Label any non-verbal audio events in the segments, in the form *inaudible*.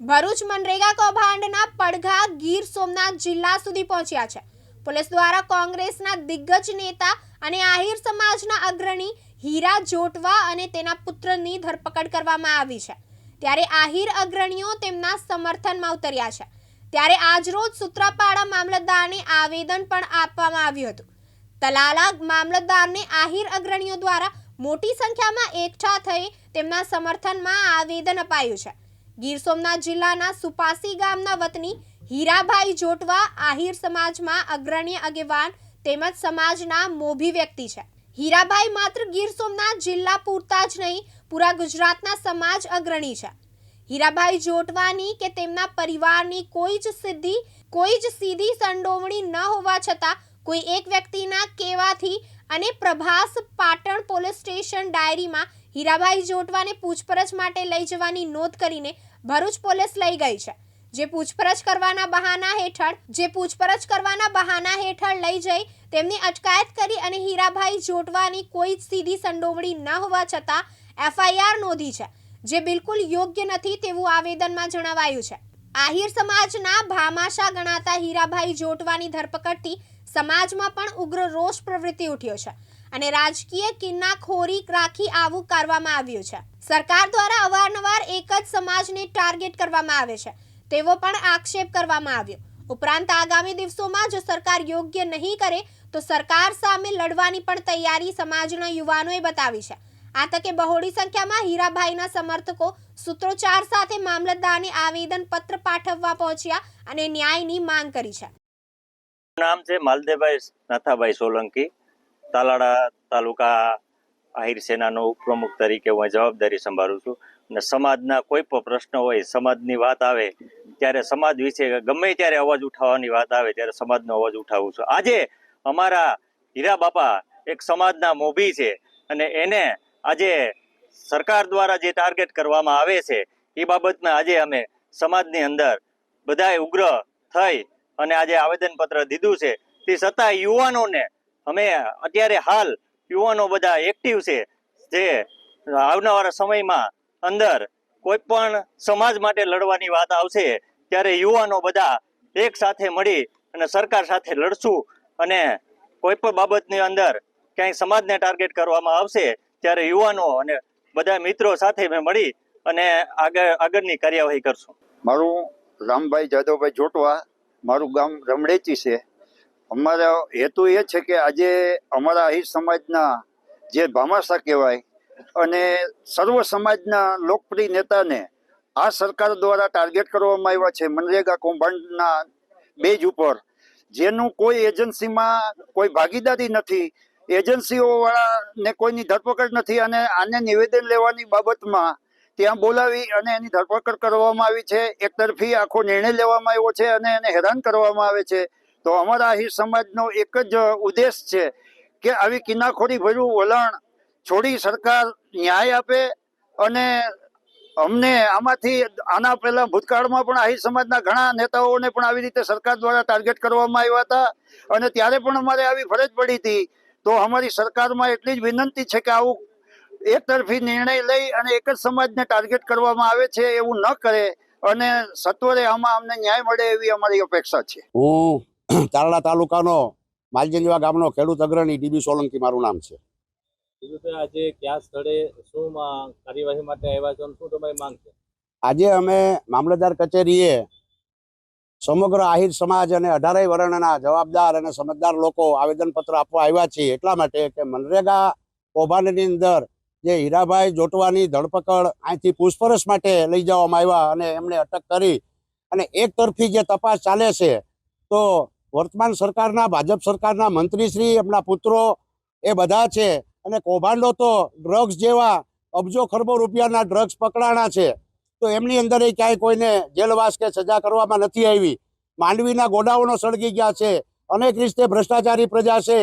ભરૂચ મનરેગા કૌભાંડના પડઘા ગીર સોમનાથ જિલ્લા સુધી પહોંચ્યા છે. પોલીસ દ્વારા કોંગ્રેસના દિગ્ગજ નેતા અને આહિર સમાજના અગ્રણી હીરા જોટવા અને તેના પુત્રની ધરપકડ કરવામાં આવી છે. ત્યારે આહિર અગ્રણીઓ તેમના સમર્થનમાં ઉતર્યા છે. ત્યારે આજરોજ સૂત્રાપાડા મામલતદારને આવેદન પણ આપવામાં આવ્યું હતું. તલાલા મામલતદારને આહિર અગ્રણીઓ દ્વારા મોટી સંખ્યામાં એકઠા થઈ તેમના સમર્થનમાં આવેદન અપાયું છે. ગીર સોમનાથ જિલ્લાના સુપાસી ગામના વતની હીરાભાઈ જોટવા આહિર સમાજમાં અગ્રણી આગેવાન તેમજ સમાજના મોભી વ્યક્તિ છે. હીરાભાઈ માત્ર ગીર સોમનાથ જિલ્લા પૂરતા જ નહીં, પૂરા ગુજરાતના સમાજ અગ્રણી છે. હીરાભાઈ જોટવાની કે તેમના પરિવારની કોઈ જ સિદ્ધિ, કોઈ જ સીધી સંડોવણી ન હોવા છતાં કોઈ એક વ્યક્તિના કહેવાથી અને પ્રભાસ પાટણ પોલીસ સ્ટેશન ડાયરીમાં હીરાભાઈ જોટવાને પૂછપરછ માટે લઈ જવાની નોંધ કરીને ભરૂચ પોલીસ લઈ ગઈ છે. જે પૂછપરછ કરવાના બહાના હેઠળ, જે પૂછપરછ કરવાના બહાના હેઠળ લઈ જઈ, તેમની અટકાયત કરી અને હીરાભાઈ જોટવાની કોઈ સીધી સંડોવણી ન હોવા છતાં એફઆઈઆર નોંધી છે, જે બિલકુલ યોગ્ય નથી તેવું આવેદનમાં જણાવાયું છે. આહિર સમાજના ભામાશા ગણાતા હીરાભાઈ જોટવાની ધરપકડથી સમાજમાં પણ ઉગ્ર રોષ પ્રવૃત્તિ ઉઠ્યો છે અને રાજકીય કિન્નાખોરી રાખી આવું કરવામાં આવ્યું છે. સરકાર દ્વારા અવારનવાર એક જ સમાજને ટાર્ગેટ કરવામાં આવે છે, તેવો પણ આક્ષેપ કરવામાં આવ્યો. ઉપરાંત આગામી દિવસોમાં જો સરકાર યોગ્ય નહીં કરે, તો સરકાર સામે લડવાની પણ તૈયારી સમાજના યુવાનોએ બતાવી છે. આ તકે બહોળી સંખ્યામાં હીરાભાઈના સમર્થકો સૂત્રોચ્ચાર સાથે મામલતદારને આવેદન પત્ર પાઠવવા પહોંચ્યા અને ન્યાયની માંગ કરી છે. નામ છે માલદેભાઈ નાથાભાઈ સોલંકી. તાલાડા તાલુકા આહિર સેનાનો ઉપપ્રમુખ તરીકે હું જવાબદારી સંભાળું છું. અને સમાજના કોઈ પણ પ્રશ્ન હોય, સમાજની વાત આવે, ત્યારે સમાજ વિશે ગમે ત્યારે અવાજ ઉઠાવવાની વાત આવે, ત્યારે સમાજનો અવાજ ઉઠાવું છું. આજે અમારા હીરા બાપા એક સમાજના મોભી છે અને એને આજે સરકાર દ્વારા જે ટાર્ગેટ કરવામાં આવે છે, એ બાબતમાં આજે અમે સમાજની અંદર બધાએ ઉગ્ર થઈ અને આજે આવેદનપત્ર દીધું છે. તે છતાં યુવાનોને અમે અત્યારે હાલ યુવાનો બધા એક્ટિવ છે જે આવનારા સમયમાં અંદર કોઈ પણ સમાજ માટે લડવાની વાત આવશે ત્યારે યુવાનો બધા એક સાથે મળી અને સરકાર સાથે લડશું અને કોઈ પણ બાબતની અંદર ક્યાંય સમાજને ટાર્ગેટ કરવામાં આવશે ત્યારે યુવાનો અને બધા મિત્રો સાથે મેં મળી અને આગળ, આગળની કાર્યવાહી કરશું. મારું રામભાઈ જાદવભાઈ જોટવા. મારું ગામ રમણેતી છે. અમારો હેતુ એ છે કે આજે અમારા અહીર સમાજના જે ભામાસા કહેવાય અને સર્વ સમાજના લોકપ્રિય નેતાને આ સરકાર દ્વારા ટાર્ગેટ કરવામાં આવ્યા છે મનરેગા કૌભાંડના બેજ ઉપર. જેનું કોઈ એજન્સીમાં કોઈ ભાગીદારી નથી. એજન્સીઓ વાળાને કોઈની ધરપકડ નથી અને આને નિવેદન લેવાની બાબતમાં ત્યાં બોલાવી અને એની ધરપકડ કરવામાં આવી છે. એક તરફી આખો નિર્ણય લેવામાં આવ્યો છે અને એને હેરાન કરવામાં આવે છે. તો અમારા આહિર સમાજનો એક જ ઉદ્દેશ છે કે આવી કિનાખોરી ભર્યું વલણ છોડી સરકાર ન્યાય આપે અને અમને આમાંથી આના પહેલા ભૂતકાળમાં પણ આહિર સમાજના ઘણા નેતાઓને પણ આવી રીતે સરકાર દ્વારા ટાર્ગેટ કરવામાં આવ્યા હતા અને ત્યારે પણ અમારે આવી ફરજ પડી હતી. તો અમારી સરકારમાં એટલી જ વિનંતી છે કે આવું એક તરફી નિર્ણય લઈ અને એક જ સમાજને ટાર્ગેટ કરવામાં આવે છે એવું ન કરે અને સત્વરે આમાં અમને ન્યાય મળે એવી અમારી અપેક્ષા છે. હું *clears throat* તારડા તાલુકાનો માલજંજવા ગામનો ખેડૂત અગ્રણી ડીબી સોલંકી મારું નામ છે. આજે કયા સ્થળે શું કાર્યવાહી માટે આવ્યા છો શું તમારી માંગ છે? આજે અમે મામલતદાર કચેરીએ સમગ્ર આહિર સમાજ અને અઢારેય વર્ણના જવાબદાર અને સમજદાર લોકો આવેદનપત્ર આપવા આવ્યા છીએ એટલા માટે કે મનરેગા કૌભાંડની અંદર જે હીરાભાઈ જોટવાની ધરપકડ અહીંથી પૂછપરછ માટે લઈ જવામાં આવ્યા અને એમને અટક કરી. અને એક તરફી જે તપાસ ચાલે છે, તો વર્તમાન સરકારના, ભાજપ સરકારના મંત્રીશ્રી, એમના પુત્રો એ બધા છે. અને કૌભાંડો તો ડ્રગ્સ જેવા અબજો ખરબો રૂપિયાના ડ્રગ્સ પકડાણા છે. તો એમની અંદર એ ક્યાંય કોઈને જેલવાસ કે સજા કરવામાં નથી આવી. માંડવીના ગોડાઉનો સળગી ગયા છે. અનેક રીતે ભ્રષ્ટાચારી પ્રજા છે.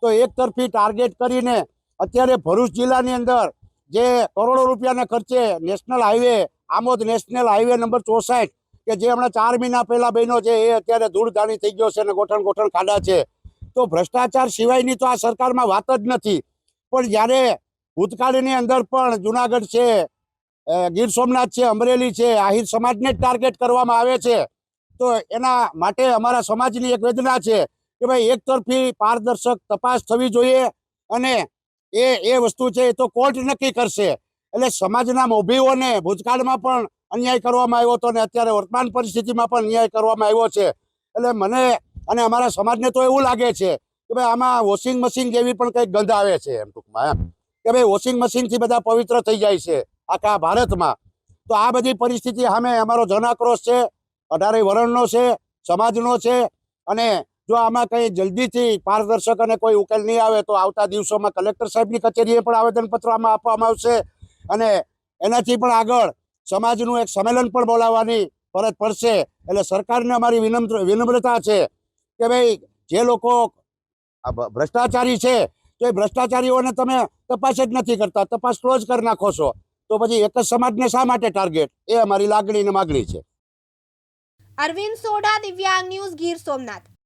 તો એક તરફી ટાર્ગેટ કરીને અત્યારે ભરૂચ જિલ્લાની અંદર જે કરોડો રૂપિયાના ખર્ચે national highway, Amod national highway number ચોસઠ, કે જે હમણાં ચાર મહિના પહેલા બન્યો છે, એ અત્યારે ધૂળધાણી થઈ ગયો છે અને ગોઠણ ગોઠણ ખાડા છે. તો ભ્રષ્ટાચાર સિવાયની તો આ સરકારમાં વાત જ નથી. પણ જ્યારે ભૂતકાળની અંદર પણ જુનાગઢ છે ગીર સોમનાથ છે, અમરેલી છે, આહિર સમાજને જ ટાર્ગેટ કરવામાં આવે છે. તો એના માટે અમારા સમાજની એક વેદના છે કે ભાઈ, એક તરફી પારદર્શક તપાસ થવી જોઈએ અને એ એ વસ્તુ છે એ તો કોર્ટ નક્કી કરશે. એટલે સમાજના મોભીઓને ભૂતકાળમાં પણ અન્યાય કરવામાં આવ્યો હતો અને અત્યારે વર્તમાન પરિસ્થિતિમાં પણ અન્યાય કરવામાં આવ્યો છે. એટલે મને અને અમારા સમાજને તો એવું લાગે છે કે ભાઈ આમાં વોશિંગ મશીન જેવી પણ કંઈક ગંધ આવે છે એમ ટૂંકમાં એમ. કે ભાઈ વોશિંગ મશીનથી બધા પવિત્ર થઈ જાય છે આખા ભારતમાં. તો આ બધી પરિસ્થિતિ સામે અમારો જન આક્રોશ છે, અઢારે વરણનો છે, સમાજનો છે અને જો આમાં કંઈ જલ્દીથી પારદર્શક અને કોઈ ઉકેલ નહીં આવે તો આવતા દિવસોમાં કલેક્ટર સાહેબની કચેરીએ પણ આવેદનપત્ર આમાં આપવામાં આવશે. અને એનાથી પણ આગળ સમાજનું એક સંમેલન પણ બોલાવવાની ફરજ પડશે. એટલે સરકારને અમારી વિનમ્ર, વિનમ્રતા છે કે ભાઈ, જે લોકો ભ્રષ્ટાચારી છે, તો એ ભ્રષ્ટાચારીઓને તમે તપાસ જ નથી કરતા. તપાસ ક્લોઝ કરી નાખો છો. તો પછી એક જ સમાજને શા માટે ટાર્ગેટ? એ અમારી લાગણી ને માગણી છે. અરવિંદ સોડા, દિવ્યાંગ ન્યૂઝ ગીર સોમનાથ.